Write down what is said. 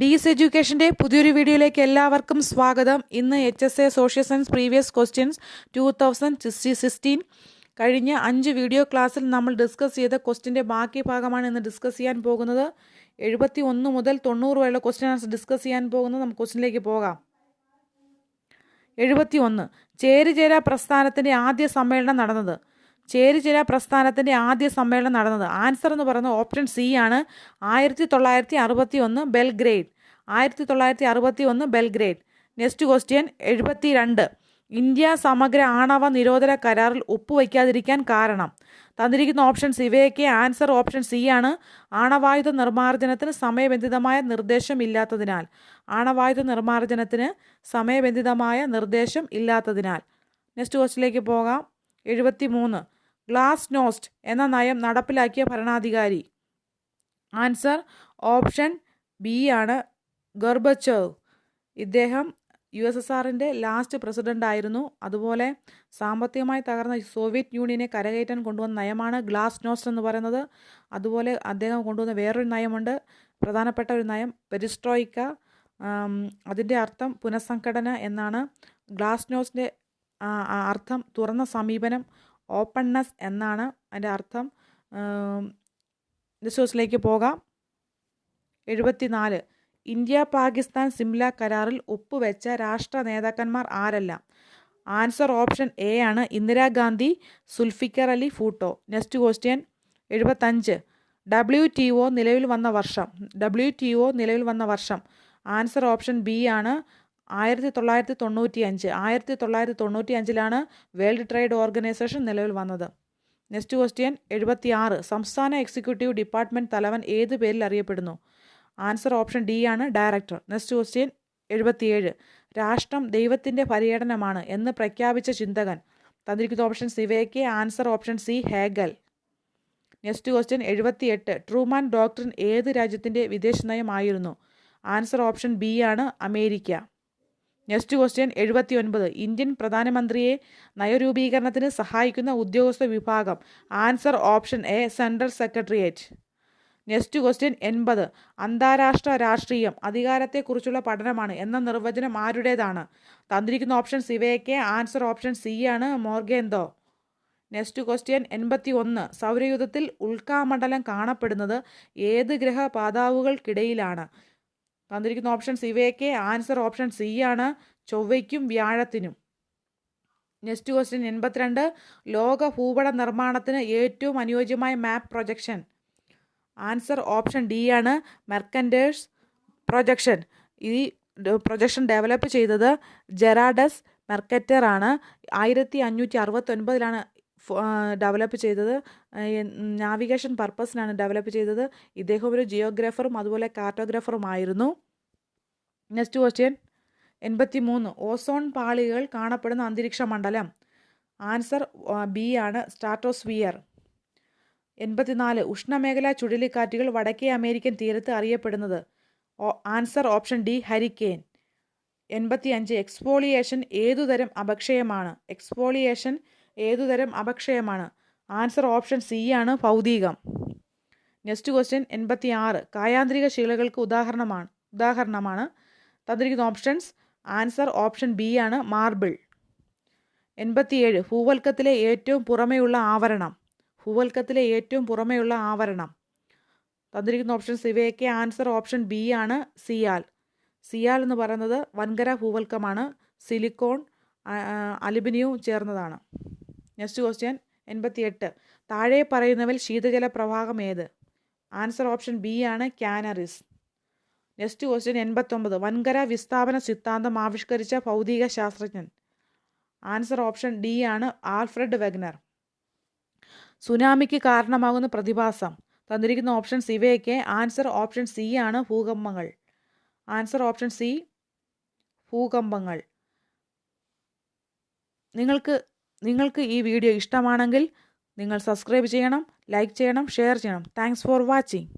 ഡീസ് എഡ്യൂക്കേഷന്റെ പുതിയൊരു വീഡിയോയിലേക്ക് എല്ലാവർക്കും സ്വാഗതം. ഇന്ന് H S A social science previous questions two thousand sixteen കഴിഞ്ഞ അഞ്ച് വീഡിയോ ക്ലാസ്സിൽ നമ്മൾ ഡിസ്കസ് ചെയ്ത ക്വസ്റ്റിന്റെ ബാക്കി ഭാഗമാണ് ഇന്ന് ഡിസ്കസ് ചെയ്യാൻ പോകുന്നത്. എഴുപത്തി ഒന്ന് മുതൽ തൊണ്ണൂറ് വരെയുള്ള ക്വസ്റ്റ്യൻസ് ഡിസ്കസ് ചെയ്യാൻ പോകുന്നത്. നമുക്ക് ക്വസ്റ്റിനിലേക്ക് പോകാം. എഴുപത്തി ഒന്ന് ചേരിചേര പ്രസ്ഥാനത്തിന്റെ ആദ്യ സമ്മേളനം നടന്നത്. ചേരിചേര പ്രസ്ഥാനത്തിന്റെ ആദ്യ സമ്മേളനം നടന്നത്. ആൻസർ എന്ന് പറയുന്നത് ഓപ്ഷൻ സി ആണ് ആയിരത്തി തൊള്ളായിരത്തി അറുപത്തി ഒന്ന് ബെൽഗ്രേഡ്. ആയിരത്തി തൊള്ളായിരത്തി അറുപത്തി ഒന്ന് ബെൽഗ്രേഡ്. നെക്സ്റ്റ് ക്വസ്റ്റ്യൻ എഴുപത്തി രണ്ട് ഇന്ത്യ സമഗ്ര ആണവ നിരോധന കരാറിൽ ഒപ്പുവയ്ക്കാതിരിക്കാൻ കാരണം. തന്നിരിക്കുന്ന ഓപ്ഷൻസ് ഇവയൊക്കെ ആൻസർ ഓപ്ഷൻ സി ആണ്. ആണവായുധ നിർമ്മാർജനത്തിന് സമയബന്ധിതമായ നിർദ്ദേശം ഇല്ലാത്തതിനാൽ. ആണവായുധ നിർമ്മാർജനത്തിന് സമയബന്ധിതമായ നിർദ്ദേശം ഇല്ലാത്തതിനാൽ. നെക്സ്റ്റ് ക്വസ്റ്റിലേക്ക് പോകാം. എഴുപത്തി മൂന്ന് ഗ്ലാസ് നോസ്റ്റ് എന്ന നയം നടപ്പിലാക്കിയ ഭരണാധികാരി. ആൻസർ ഓപ്ഷൻ ബി ആണ് ഗർബച്ചവ്. ഇദ്ദേഹം യു എസ് എസ് ആറിന്റെ ലാസ്റ്റ് പ്രസിഡന്റ് ആയിരുന്നു. അതുപോലെ സാമ്പത്തികമായി തകർന്ന സോവിയറ്റ് യൂണിയനെ കരകയറ്റാൻ കൊണ്ടുവന്ന നയമാണ് ഗ്ലാസ് നോസ്റ്റ് എന്ന് പറയുന്നത്. അതുപോലെ അദ്ദേഹം കൊണ്ടുവന്ന വേറൊരു നയമുണ്ട്. പ്രധാനപ്പെട്ട ഒരു നയം പെരിസ്ട്രോയിക്ക. അതിന്റെ അർത്ഥം പുനഃസംഘടന എന്നാണ്. ഗ്ലാസ് നോസ്റ്റിന്റെ അർത്ഥം തുറന്ന സമീപനം ഓപ്പൺനെസ് എന്നാണ് അതിന്റെ അർത്ഥം. ഡിസ്കോസിലേക്ക് പോകാം. എഴുപത്തിനാല്. ഇന്ത്യ പാകിസ്ഥാൻ സിംല കരാറിൽ ഒപ്പുവെച്ച രാഷ്ട്ര നേതാക്കന്മാർ ആരെല്ലാം? ആൻസർ ഓപ്ഷൻ എ ആണ് ഇന്ദിരാഗാന്ധി സുൽഫിക്കർ അലി ഫൂട്ടോ. Next question. എഴുപത്തഞ്ച്. ഡബ്ല്യു ടി ഒ നിലവിൽ വന്ന വർഷം. ഡബ്ല്യു ടി ഒ നിലവിൽ വന്ന വർഷം. ആൻസർ ഓപ്ഷൻ ബി ആണ് ആയിരത്തി തൊള്ളായിരത്തി തൊണ്ണൂറ്റി അഞ്ച് ആയിരത്തി തൊള്ളായിരത്തി തൊണ്ണൂറ്റി അഞ്ചിലാണ് വേൾഡ് ട്രേഡ് ഓർഗനൈസേഷൻ നിലവിൽ വന്നത്. നെക്സ്റ്റ് ക്വസ്റ്റ്യൻ എഴുപത്തി ആറ് സംസ്ഥാന എക്സിക്യൂട്ടീവ് ഡിപ്പാർട്ട്മെന്റ് തലവൻ ഏത് പേരിൽ അറിയപ്പെടുന്നു? ആൻസർ ഓപ്ഷൻ ഡി ആണ് ഡയറക്ടർ. നെക്സ്റ്റ് ക്വസ്റ്റ്യൻ എഴുപത്തിയേഴ് രാഷ്ട്രം ദൈവത്തിന്റെ പര്യടനമാണ് എന്ന് പ്രഖ്യാപിച്ച ചിന്തകൻ. തന്നിരിക്കുന്ന option സിവേക്ക് answer option C Hegel. Next question എഴുപത്തിയെട്ട് ട്രൂമാൻ ഡോക്ടറിൻ ഏത് രാജ്യത്തിന്റെ വിദേശ നയമായിരുന്നു ആൻസർ ഓപ്ഷൻ ബി ആണ് അമേരിക്ക. നെക്സ്റ്റ് ക്വസ്റ്റ്യൻ എഴുപത്തി ഒൻപത് ഇന്ത്യൻ പ്രധാനമന്ത്രിയെ നയരൂപീകരണത്തിന് സഹായിക്കുന്ന ഉദ്യോഗസ്ഥ വിഭാഗം. Answer option A central secretariat next question എൺപത്. അന്താരാഷ്ട്ര രാഷ്ട്രീയം അധികാരത്തെക്കുറിച്ചുള്ള പഠനമാണ് എന്ന നിർവചനം ആരുടേതാണ്? തന്നിരിക്കുന്ന ഓപ്ഷൻസ് ഇവയൊക്കെ ആൻസർ ഓപ്ഷൻ സി ആണ്. മോർഗേന്തോ നെക്സ്റ്റ് ക്വസ്റ്റ്യൻ എൺപത്തി ഒന്ന് സൗരയുധത്തിൽ ഉൽക്കാമണ്ഡലം കാണപ്പെടുന്നത് ഏത് ഗ്രഹപാതാവുകൾക്കിടയിലാണ്? തന്നിരിക്കുന്ന ഓപ്ഷൻസ് ഇവയൊക്കെ ആൻസർ ഓപ്ഷൻ സി ആണ്. ചൊവ്വയ്ക്കും വ്യാഴത്തിനും. നെക്സ്റ്റ് ക്വസ്റ്റ്യൻ എൺപത്തിരണ്ട്. ലോക ഭൂപട നിർമ്മാണത്തിന് ഏറ്റവും അനുയോജ്യമായ map projection. Answer option D ആണ്. Mercator's projection. ഈ പ്രൊജക്ഷൻ ഡെവലപ്പ് ചെയ്തത് ജെറാഡസ് മെർക്കറ്റർ ആണ്. ആയിരത്തി അഞ്ഞൂറ്റി അറുപത്തൊൻപതിലാണ് ഡെവലപ്പ് ചെയ്തത് നാവിഗേഷൻ പർപ്പസിനാണ് ഡെവലപ്പ് ചെയ്തത്. ഇദ്ദേഹം ഒരു ജിയോഗ്രാഫറും അതുപോലെ കാർട്ടോഗ്രാഫറും ആയിരുന്നു. Next question. എൺപത്തി മൂന്ന് ഓസോൺ പാളികൾ കാണപ്പെടുന്ന അന്തരീക്ഷ മണ്ഡലം. ആൻസർ ബി ആണ് സ്റ്റാർട്ടോസ്ഫിയർ എൺപത്തിനാല്. ഉഷ്ണമേഖലാ ചുഴലിക്കാറ്റുകൾ വടക്കേ അമേരിക്കൻ തീരത്ത് അറിയപ്പെടുന്നത്. ആൻസർ ഓപ്ഷൻ ഡി ഹരിക്കേൻ എൺപത്തി അഞ്ച് എക്സ്പോളിയേഷൻ ഏതുതരം അപക്ഷയമാണ്? എക്സ്പോളിയേഷൻ ഏതുതരം അപക്ഷയമാണ്? ആൻസർ ഓപ്ഷൻ സി ആണ് ഭൗതികം. നെക്സ്റ്റ് ക്വസ്റ്റ്യൻ എൺപത്തി ആറ് കായാന്ത്രിക ശിലകൾക്ക് ഉദാഹരണമാണ് ഉദാഹരണമാണ്. തന്നിരിക്കുന്ന ഓപ്ഷൻസ് ആൻസർ ഓപ്ഷൻ ബി ആണ് മാർബിൾ. എൺപത്തിയേഴ്. ഭൂവൽക്കത്തിലെ ഏറ്റവും പുറമെയുള്ള ആവരണം. ഭൂവൽക്കത്തിലെ ഏറ്റവും പുറമെയുള്ള ആവരണം. തന്നിരിക്കുന്ന ഓപ്ഷൻസ് ഇവയൊക്കെ ആൻസർ ഓപ്ഷൻ ബി ആണ് സിയാൽ. സിയാൽ എന്ന് പറയുന്നത് വൻകര ഭൂവൽക്കമാണ്. സിലിക്കോൺ അലുമിനിയവും ചേർന്നതാണ്. നെക്സ്റ്റ് ക്വസ്റ്റ്യൻ എൺപത്തിയെട്ട്. താഴെ പറയുന്നവൽ ശീതജല പ്രവാഹം ഏത്? ആൻസർ ഓപ്ഷൻ ബി ആണ് ക്യാനറിസ് നെക്സ്റ്റ് ക്വസ്റ്റ്യൻ എൺപത്തൊമ്പത്. വൻകര വിസ്ഥാപന സിദ്ധാന്തം ആവിഷ്കരിച്ച ഭൗതിക ശാസ്ത്രജ്ഞൻ. ആൻസർ ഓപ്ഷൻ ഡി ആണ് ആൽഫ്രഡ് വെഗ്നർ. സുനാമിക്ക് കാരണമാകുന്ന പ്രതിഭാസം. തന്നിരിക്കുന്ന ഓപ്ഷൻ ഇവയൊക്കെ ആൻസർ ഓപ്ഷൻ സി ആണ് ഭൂകമ്പങ്ങൾ. ആൻസർ ഓപ്ഷൻ സി ഭൂകമ്പങ്ങൾ. നിങ്ങൾക്ക് നിങ്ങൾക്ക് ഈ വീഡിയോ ഇഷ്ടമാണെങ്കിൽ നിങ്ങൾ സബ്സ്ക്രൈബ് ചെയ്യണം ലൈക്ക് ചെയ്യണം ഷെയർ ചെയ്യണം. Thanks for watching